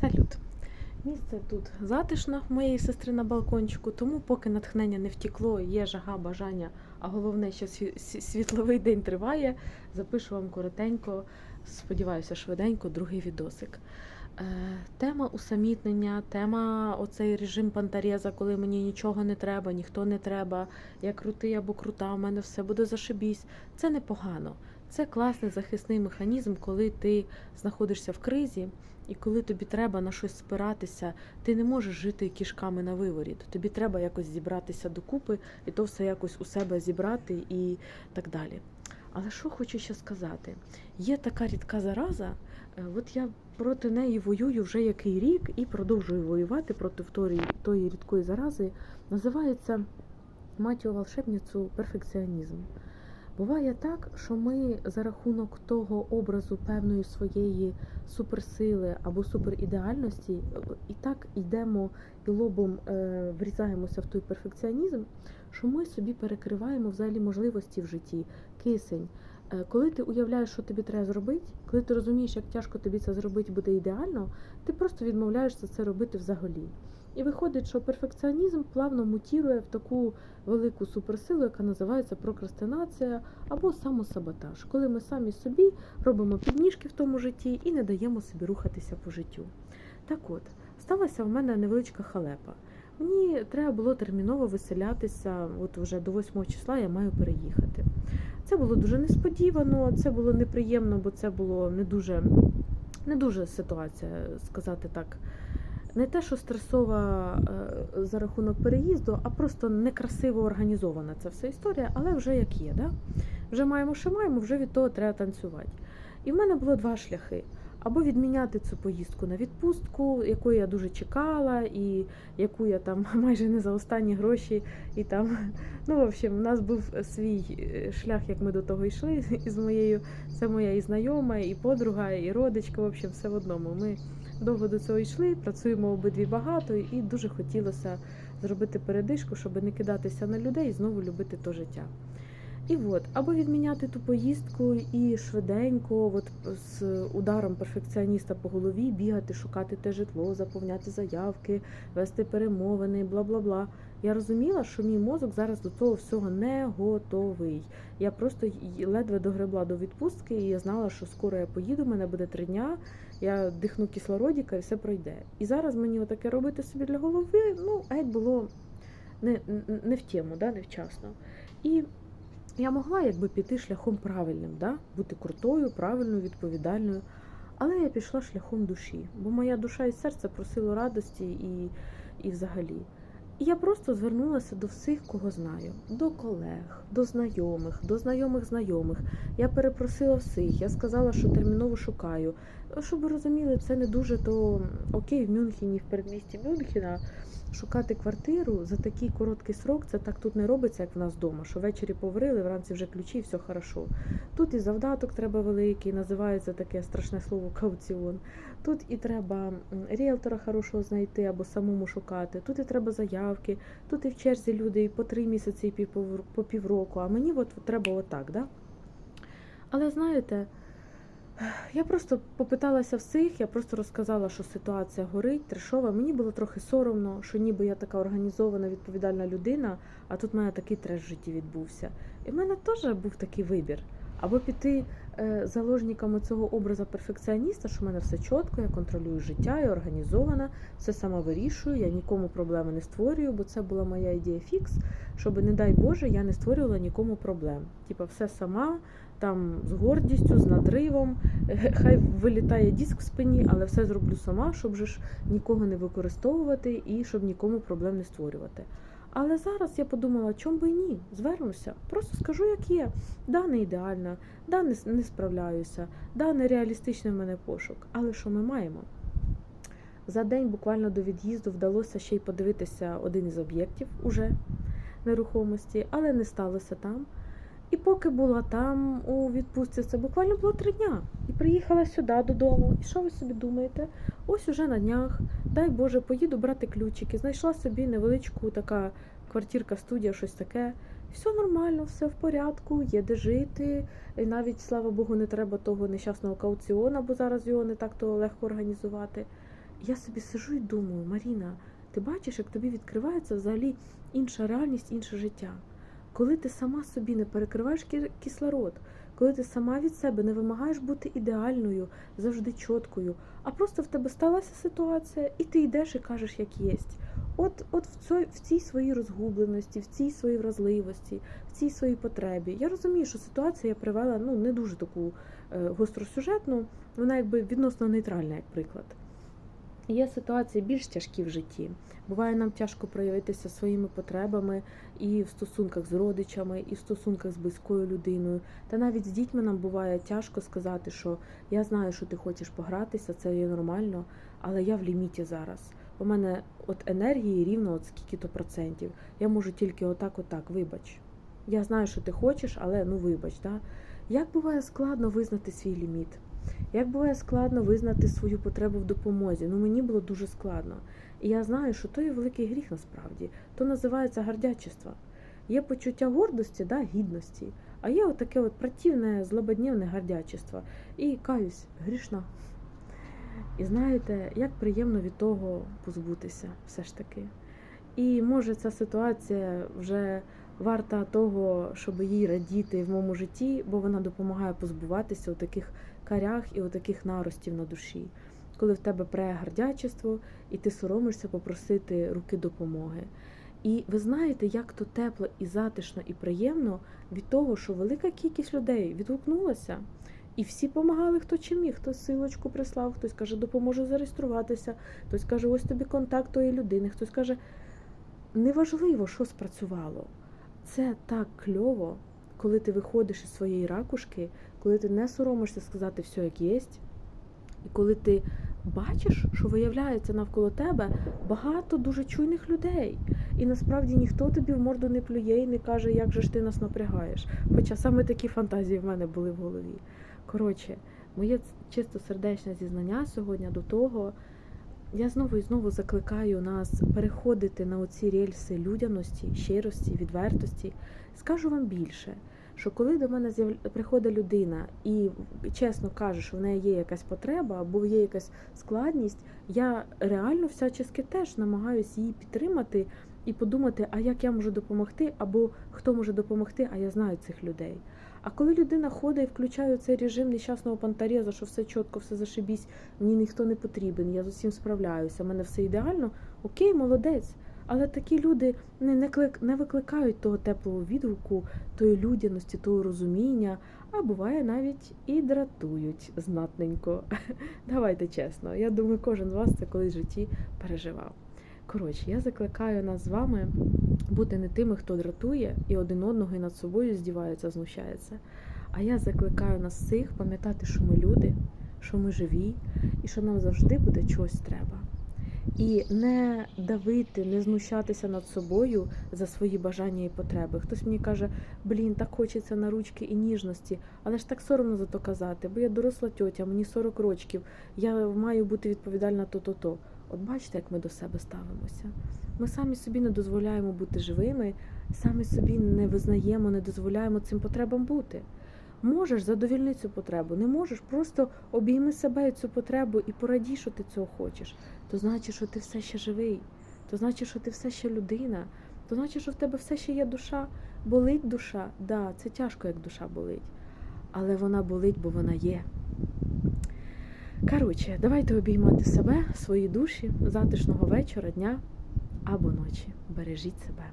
Салют. Місце тут затишно в моєї сестри на балкончику, тому поки натхнення не втікло, є жага, бажання, а головне, що сві- сві- світловий день триває, запишу вам коротенько, сподіваюся, швиденько, другий відосик. Е, Тема усамітнення, тема оцей режим пантареза, коли мені нічого не треба, ніхто не треба, я крутий або крута, у мене все буде зашибісь. Це непогано. Це класний захисний механізм, коли ти знаходишся в кризі, і коли тобі треба на щось спиратися, ти не можеш жити кішками на виворіт. Тобі треба якось зібратися докупи і то все якось у себе зібрати і так далі. Але що хочу ще сказати? Є така рідка зараза, е, от я проти неї воюю вже який рік і продовжую воювати проти тої, тої рідкої зарази. Називається матію волшебницю перфекціонізм. Буває так, що ми за рахунок того образу певної своєї суперсили або суперідеальності е, і так йдемо і лобом е, врізаємося в той перфекціонізм, що ми собі перекриваємо взагалі можливості в житті, кисень. Е, Коли ти уявляєш, що тобі треба зробити, коли ти розумієш, як тяжко тобі це зробити буде ідеально, ти просто відмовляєшся це робити взагалі. І виходить, що перфекціонізм плавно мутірує в таку велику суперсилу, яка називається прокрастинація або самосаботаж, коли ми самі собі робимо підніжки в тому житті і не даємо собі рухатися по життю. Так от, сталася в мене невеличка халепа. Мені треба було терміново виселятися, от вже до 8 числа я маю переїхати. Це було дуже несподівано, це було неприємно, бо це було не дуже, не дуже ситуація, сказати так. Не те, що стресова е, за рахунок переїзду, а просто некрасиво організована ця вся історія, але вже як є. Да? Вже маємо, що маємо, вже від того треба танцювати. І в мене було два шляхи. Або відміняти цю поїздку на відпустку, якої я дуже чекала, і яку я там майже не за останні гроші. І там, ну, в общем, у нас був свій е, шлях, як ми до того йшли із моєю. Це моя і знайома, і подруга, і родичка. В общем, все в одному. Ми довго до цього йшли, працюємо обидві багато, і дуже хотілося зробити передишку, щоб не кидатися на людей і знову любити то життя. І от, або відміняти ту поїздку і швиденько, от з ударом перфекціоніста по голові, бігати, шукати те житло, заповняти заявки, вести перемовини, бла бла бла. Я розуміла, що мій мозок зараз до того всього не готовий. Я просто ледве догребла до відпустки, і я знала, що скоро я поїду, в мене буде три дня, я дихну кислородіка і все пройде. І зараз мені отаке робити собі для голови, ну, геть було не, не в тему, да, невчасно. І я могла якби піти шляхом правильним, да? бути крутою, правильною, відповідальною. Але я пішла шляхом душі, бо моя душа і серце просило радості і, і взагалі. І я просто звернулася до всіх, кого знаю, до колег, до знайомих, до знайомих знайомих. Я перепросила всіх, я сказала, що терміново шукаю. Щоб ви розуміли, це не дуже то окей в Мюнхені, в передмісті Мюнхена. Шукати квартиру за такий короткий срок, це так тут не робиться, як в нас вдома, що ввечері поварили, вранці вже ключі, і все хорошо. Тут і завдаток треба великий, називається таке страшне слово кауціон. Тут і треба ріелтора хорошого знайти або самому шукати. Тут і треба заявки, тут і в черзі люди і по три місяці, і по півроку. А мені от треба отак, да? Але знаєте. Я просто попиталася всіх, я просто розказала, що ситуація горить, трешова. Мені було трохи соромно, що ніби я така організована, відповідальна людина, а тут в мене такий треш в житті відбувся. І в мене теж був такий вибір. Або піти е, заложниками цього образу перфекціоніста, що в мене все чітко, я контролюю життя, я організована, все сама вирішую, я нікому проблеми не створюю, бо це була моя ідея фікс, щоб, не дай Боже, я не створювала нікому проблем. Типа, все сама, там з гордістю, з надривом. Е, Хай вилітає диск в спині, але все зроблю сама, щоб ж нікого не використовувати і щоб нікому проблем не створювати. Але зараз я подумала, чому би і ні? Звернуся, просто скажу, як є. Да, не ідеальна, да, не, не справляюся, да, нереалістичний в мене пошук. Але що ми маємо? За день буквально до від'їзду вдалося ще й подивитися один із об'єктів уже нерухомості, але не сталося там. І поки була там у відпустці, це буквально було три дня. І приїхала сюди додому. І що ви собі думаєте? Ось уже на днях, дай Боже, поїду брати ключики. Знайшла собі невеличку така квартирка, студія, щось таке. Все нормально, все в порядку, є де жити. І навіть, слава Богу, не треба того нещасного кауціона, бо зараз його не так то легко організувати. Я собі сижу і думаю, Маріна, ти бачиш, як тобі відкривається взагалі інша реальність, інше життя. Коли ти сама собі не перекриваєш кислород, коли ти сама від себе не вимагаєш бути ідеальною, завжди чіткою, а просто в тебе сталася ситуація, і ти йдеш і кажеш, як єсть. От, от в, цій, в цій своїй розгубленості, в цій своїй вразливості, в цій своїй потребі. Я розумію, що ситуація я привела ну не дуже таку е, гостросюжетну, вона якби відносно нейтральна, як приклад. Є ситуації більш тяжкі в житті. Буває нам тяжко проявитися своїми потребами і в стосунках з родичами, і в стосунках з близькою людиною. Та навіть з дітьми нам буває тяжко сказати, що я знаю, що ти хочеш погратися, це є нормально, але я в ліміті зараз. У мене от енергії рівно от скільки то процентів. Я можу тільки отак, отак, вибач. Я знаю, що ти хочеш, але ну вибач, да? Як буває складно визнати свій ліміт? Як буває складно визнати свою потребу в допомозі? Ну мені було дуже складно. І я знаю, що то є великий гріх насправді. То називається гардячество. Є почуття гордості, да, гідності, а є отаке от противне, злободнєвне гардячество. І каюсь, грішна. І знаєте, як приємно від того позбутися, все ж таки. І може ця ситуація вже варта того, щоб їй радіти в моєму житті, бо вона допомагає позбуватися у таких карях і у таких наростів на душі, коли в тебе прегардячество, і ти соромишся попросити руки допомоги. І ви знаєте, як то тепло і затишно, і приємно від того, що велика кількість людей відгукнулася, і всі допомагали, хто чим міг. Хтось силочку прислав, хтось каже, допоможе зареєструватися, хтось каже, ось тобі контакт тої людини, хтось каже, неважливо, що спрацювало. Це так кльово, коли ти виходиш із своєї ракушки, коли ти не соромишся сказати все, як є, і коли ти бачиш, що виявляється навколо тебе багато дуже чуйних людей. І насправді ніхто тобі в морду не плює і не каже, як же ж ти нас напрягаєш. Хоча саме такі фантазії в мене були в голові. Коротше, моє чисто сердечне зізнання сьогодні до того. Я знову і знову закликаю нас переходити на оці рельси людяності, щирості, відвертості. Скажу вам більше, що коли до мене приходить людина і чесно каже, що в неї є якась потреба або є якась складність, я реально всячески теж намагаюся її підтримати і подумати, а як я можу допомогти, або хто може допомогти, а я знаю цих людей. А коли людина ходить і включає цей режим нещасного пантареза, що все чітко, все зашибісь, мені ніхто не потрібен, я з усім справляюся, в мене все ідеально, окей, молодець. Але такі люди не, не, клик, не викликають того теплого відгуку, тої людяності, того розуміння, а буває навіть і дратують знатненько. Давайте чесно, я думаю, кожен з вас це колись в житті переживав. Коротше, я закликаю нас з вами бути не тими, хто дратує і один одного і над собою здівається, знущається. А я закликаю нас всіх пам'ятати, що ми люди, що ми живі, і що нам завжди буде чогось треба. І не давити, не знущатися над собою за свої бажання і потреби. Хтось мені каже, блін, так хочеться на ручки і ніжності, але ж так соромно за то казати, бо я доросла тьотя, мені 40 років, я маю бути відповідальна то-то-то. От бачите, як ми до себе ставимося. Ми самі собі не дозволяємо бути живими, самі собі не визнаємо, не дозволяємо цим потребам бути. Можеш задовільни цю потребу, не можеш, просто обійми себе і цю потребу і порадій, що ти цього хочеш. То значить, що ти все ще живий, то значить, що ти все ще людина, то значить, що в тебе все ще є душа. Болить душа, да, це тяжко, як душа болить. Але вона болить, бо вона є. Коротше, давайте обіймати себе, свої душі, затишного вечора, дня або ночі. Бережіть себе.